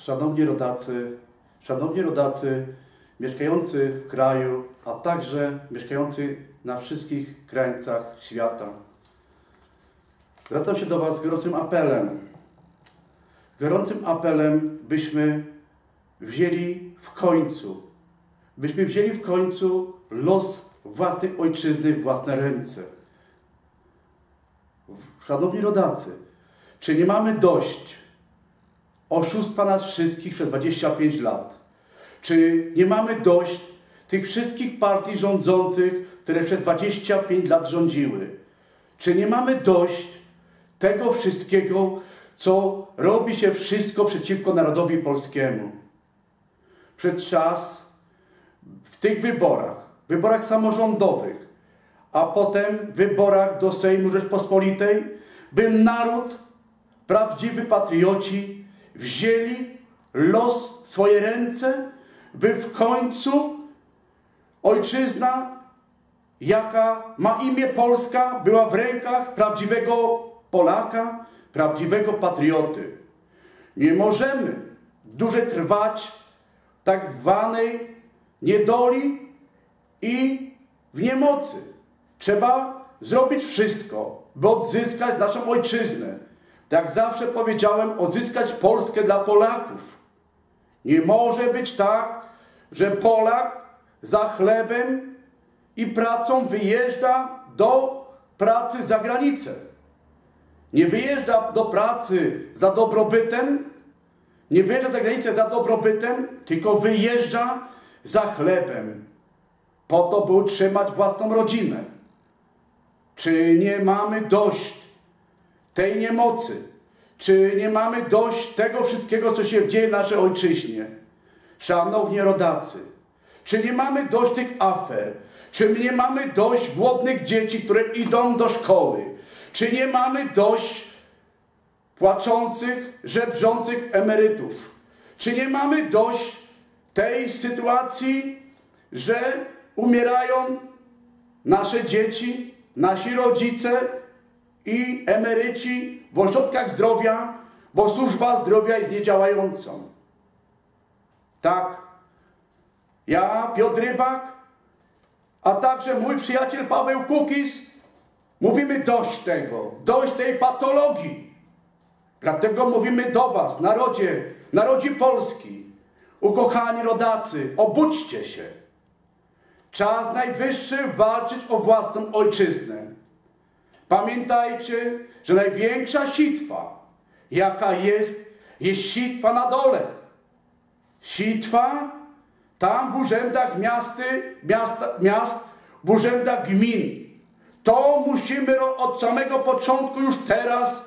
szanowni rodacy, szanowni rodacy mieszkający w kraju, a także mieszkający na wszystkich krańcach świata. Zwracam się do Was z gorącym apelem. Gorącym apelem, byśmy wzięli w końcu, byśmy wzięli w końcu los własnej ojczyzny w własne ręce. Szanowni rodacy, czy nie mamy dość oszustwa nas wszystkich przez 25 lat? Czy nie mamy dość tych wszystkich partii rządzących, które przez 25 lat rządziły? Czy nie mamy dość tego wszystkiego, co robi się wszystko przeciwko narodowi polskiemu? Przed czas w tych wyborach, wyborach samorządowych, a potem wyborach do Sejmu Rzeczpospolitej, by naród, prawdziwy patrioci, wzięli los w swoje ręce, by w końcu ojczyzna, jaka ma imię Polska, była w rękach prawdziwego Polaka, prawdziwego patrioty. Nie możemy dłużej trwać tak zwanej niedoli i w niemocy. Trzeba zrobić wszystko, by odzyskać naszą ojczyznę. Jak zawsze powiedziałem, odzyskać Polskę dla Polaków. Nie może być tak, że Polak za chlebem i pracą wyjeżdża do pracy za granicę. Nie wyjeżdża do pracy za dobrobytem, nie wyjeżdża za granicę za dobrobytem, tylko wyjeżdża za chlebem, po to, by utrzymać własną rodzinę. Czy nie mamy dość tej niemocy? Czy nie mamy dość tego wszystkiego, co się dzieje w naszej ojczyźnie? Szanowni rodacy, czy nie mamy dość tych afer? Czy nie mamy dość głodnych dzieci, które idą do szkoły? Czy nie mamy dość płaczących, żebrzących emerytów? Czy nie mamy dość tej sytuacji, że umierają nasze dzieci, nasi rodzice i emeryci w ośrodkach zdrowia, bo służba zdrowia jest niedziałającą? Tak, ja, Piotr Rybak, a także mój przyjaciel Paweł Kukis, mówimy dość tego, dość tej patologii. Dlatego mówimy do Was, narodzie, narodzi Polski, ukochani rodacy, obudźcie się. Czas najwyższy walczyć o własną ojczyznę. Pamiętajcie, że największa sitwa, jaka jest, jest sitwa na dole. Sitwa tam w urzędach miasty, miasta, miast, w urzędach gmin. To musimy od samego początku już teraz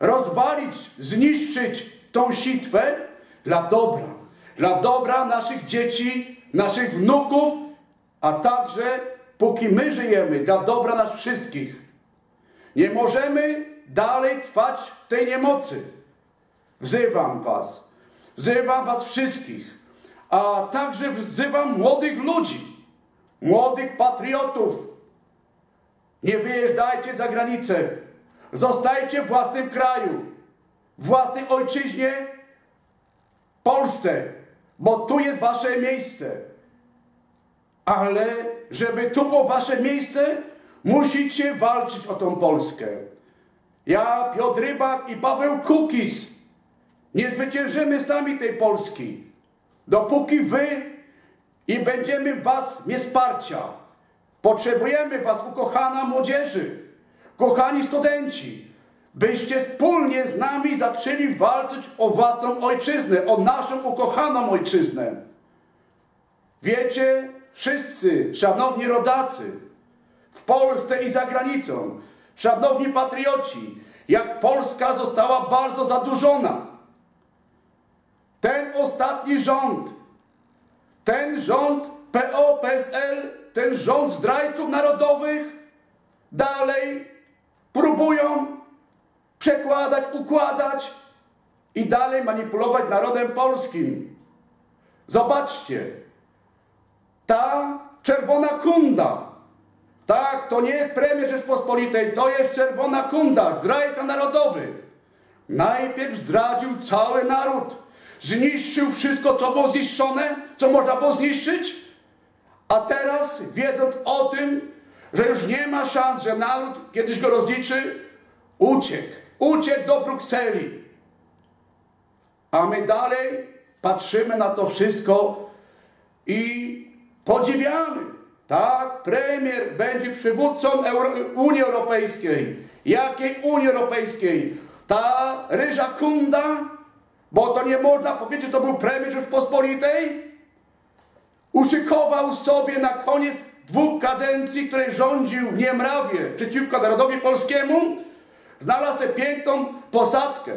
rozwalić, zniszczyć tą sitwę dla dobra. Dla dobra naszych dzieci, naszych wnuków, a także póki my żyjemy, dla dobra nas wszystkich. Nie możemy dalej trwać w tej niemocy. Wzywam was, wzywam was wszystkich, a także wzywam młodych ludzi, młodych patriotów. Nie wyjeżdżajcie za granicę. Zostajcie w własnym kraju, w własnej ojczyźnie, Polsce, bo tu jest wasze miejsce. Ale żeby tu było wasze miejsce, musicie walczyć o tą Polskę. Ja, Piotr Rybak i Paweł Kukis nie zwyciężymy sami tej Polski dopóki wy i będziemy was mieć wsparcia. Potrzebujemy was, ukochana młodzieży, kochani studenci, byście wspólnie z nami zaczęli walczyć o własną ojczyznę, o naszą ukochaną ojczyznę. Wiecie, wszyscy, szanowni rodacy, w Polsce i za granicą, szanowni patrioci, jak Polska została bardzo zadłużona. Ten ostatni rząd, ten rząd PO-PSL, ten rząd zdrajców narodowych dalej próbują przekładać, układać i dalej manipulować narodem polskim. Zobaczcie, ta czerwona kunda, tak, to nie jest premier Rzeczpospolitej, to jest czerwona kunda, zdrajca narodowy. Najpierw zdradził cały naród, zniszczył wszystko, co było zniszczone, co można było zniszczyć, a teraz, wiedząc o tym, że już nie ma szans, że naród kiedyś go rozliczy, uciekł. Uciekł do Brukseli. A my dalej patrzymy na to wszystko i podziwiamy. Tak, premier będzie przywódcą Euro Unii Europejskiej. Jakiej Unii Europejskiej? Ta ryża kunda, bo to nie można powiedzieć, że to był premier Rzeczpospolitej, uszykował sobie na koniec dwóch kadencji, której rządził w Niemrawie przeciwko narodowi polskiemu, znalazł piękną posadkę.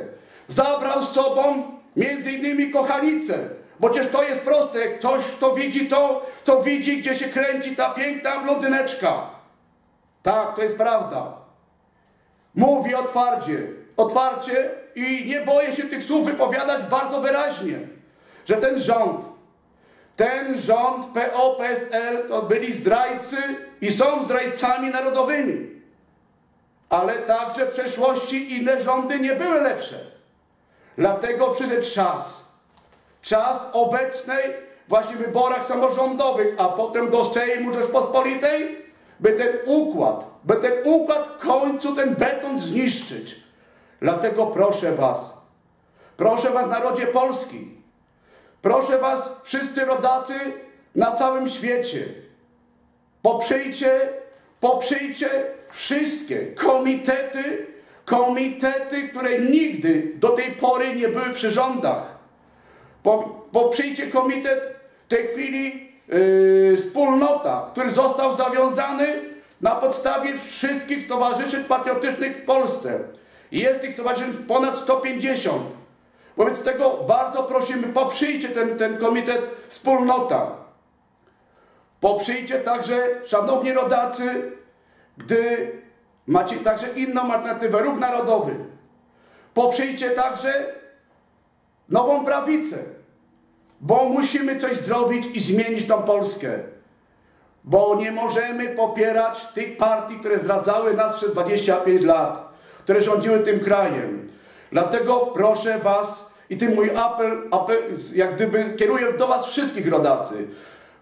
Zabrał z sobą między innymi kochanicę, bo przecież to jest proste, ktoś to widzi to, to widzi, gdzie się kręci ta piękna blondyneczka. Tak, to jest prawda. Mówi otwarcie, otwarcie i nie boję się tych słów wypowiadać bardzo wyraźnie, że ten rząd, ten rząd PO-PSL to byli zdrajcy i są zdrajcami narodowymi. Ale także w przeszłości inne rządy nie były lepsze. Dlatego przyszedł czas, czas obecnej właśnie wyborach samorządowych, a potem do Sejmu Rzeczpospolitej, by ten układ, by ten układ w końcu ten beton zniszczyć. Dlatego proszę Was, proszę Was narodzie polski, proszę Was wszyscy rodacy na całym świecie, poprzyjcie, poprzyjcie wszystkie komitety, komitety, które nigdy do tej pory nie były przy rządach. Poprzyjcie komitet w tej chwili yy, wspólnota, który został zawiązany na podstawie wszystkich towarzystw patriotycznych w Polsce. Jest tych towarzystw ponad 150. Wobec tego bardzo prosimy, poprzyjcie ten, ten komitet wspólnota. Poprzyjcie także, szanowni rodacy, gdy macie także inną alternatywę, ruch narodowy. Poprzyjcie także nową prawicę, bo musimy coś zrobić i zmienić tą Polskę. Bo nie możemy popierać tych partii, które zdradzały nas przez 25 lat, które rządziły tym krajem. Dlatego proszę Was i tym mój apel, apel jak gdyby kieruję do Was wszystkich rodacy,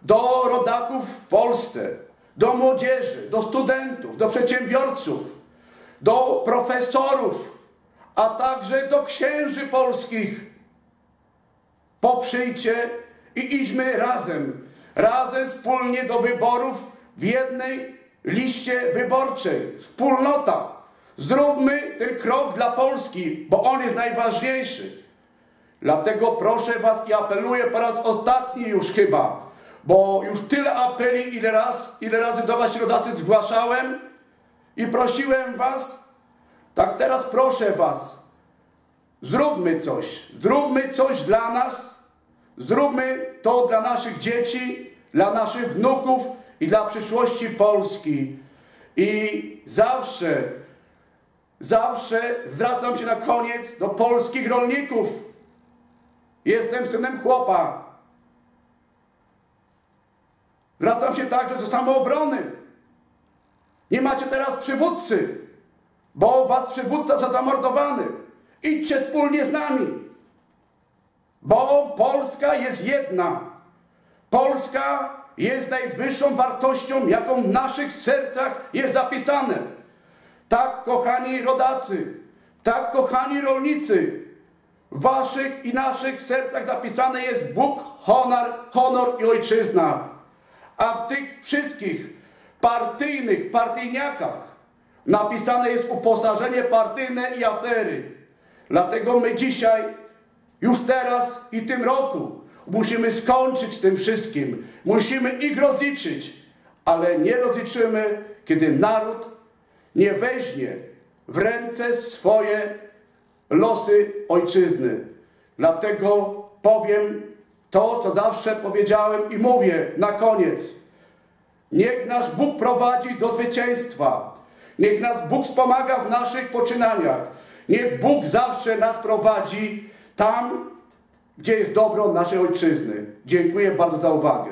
do rodaków w Polsce, do młodzieży, do studentów, do przedsiębiorców, do profesorów, a także do księży polskich. Poprzyjcie i idźmy razem, razem wspólnie do wyborów w jednej liście wyborczej. Wspólnota. Zróbmy ten krok dla Polski, bo on jest najważniejszy. Dlatego proszę Was i apeluję po raz ostatni już chyba, bo już tyle apeli, ile, raz, ile razy do Was rodacy zgłaszałem i prosiłem Was, tak teraz proszę Was, zróbmy coś, zróbmy coś dla nas, zróbmy to dla naszych dzieci, dla naszych wnuków i dla przyszłości Polski. I zawsze, zawsze zwracam się na koniec do polskich rolników. Jestem synem chłopa, Zwracam się także do samoobrony. Nie macie teraz przywódcy, bo was przywódca został zamordowany. Idźcie wspólnie z nami, bo Polska jest jedna. Polska jest najwyższą wartością, jaką w naszych sercach jest zapisane. Tak, kochani rodacy, tak, kochani rolnicy, w waszych i naszych sercach zapisane jest Bóg, honor, honor i ojczyzna. A w tych wszystkich partyjnych partyjniakach napisane jest uposażenie partyjne i afery. Dlatego my dzisiaj, już teraz i tym roku musimy skończyć z tym wszystkim. Musimy ich rozliczyć, ale nie rozliczymy, kiedy naród nie weźmie w ręce swoje losy ojczyzny. Dlatego powiem to, co zawsze powiedziałem i mówię na koniec. Niech nasz Bóg prowadzi do zwycięstwa. Niech nas Bóg wspomaga w naszych poczynaniach. Niech Bóg zawsze nas prowadzi tam, gdzie jest dobro naszej ojczyzny. Dziękuję bardzo za uwagę.